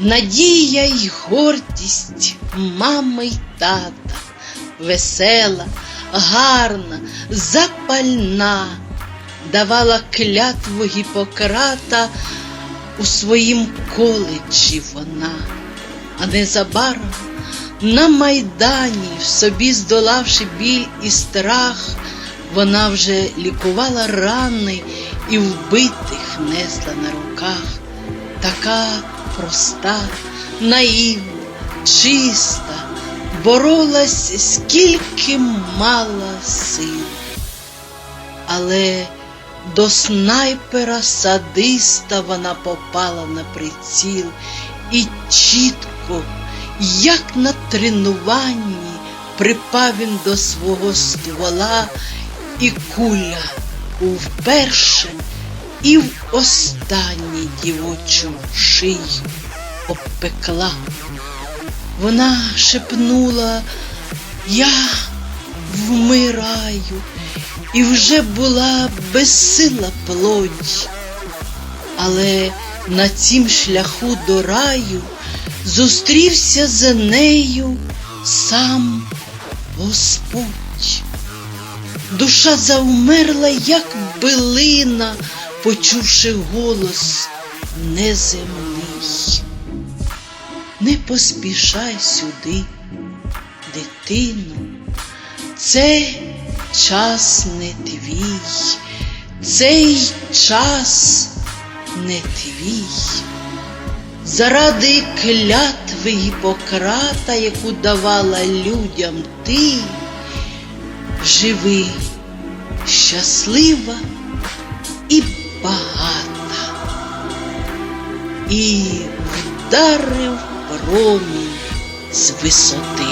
надія й гордість мами й тата, весела, гарна, запальна, давала клятву Гіппократа у своїм коледжі вона, а незабаром на майдані, в собі здолавши біль і страх, вона вже лікувала рани і вбитих несла на руках. Така проста, наївна, чиста, боролась, скільки мала сил. Але до снайпера садиста вона попала на приціл і чітко, як на тренуванні, припав він до свого ствола, і куля вперше і в останній дівочу шию обпекла. Вона шепнула, я вмираю, і вже була безсила плоть. Але на цім шляху до раю зустрівся за нею сам Господь. Душа завмерла, як билина, почувши голос неземний. Не поспішай сюди, дитино, це час не твій, цей час не твій. Заради клятви Гіппократа, яку давала людям ти, живи щаслива і багата. І вдарив промінь з висоти.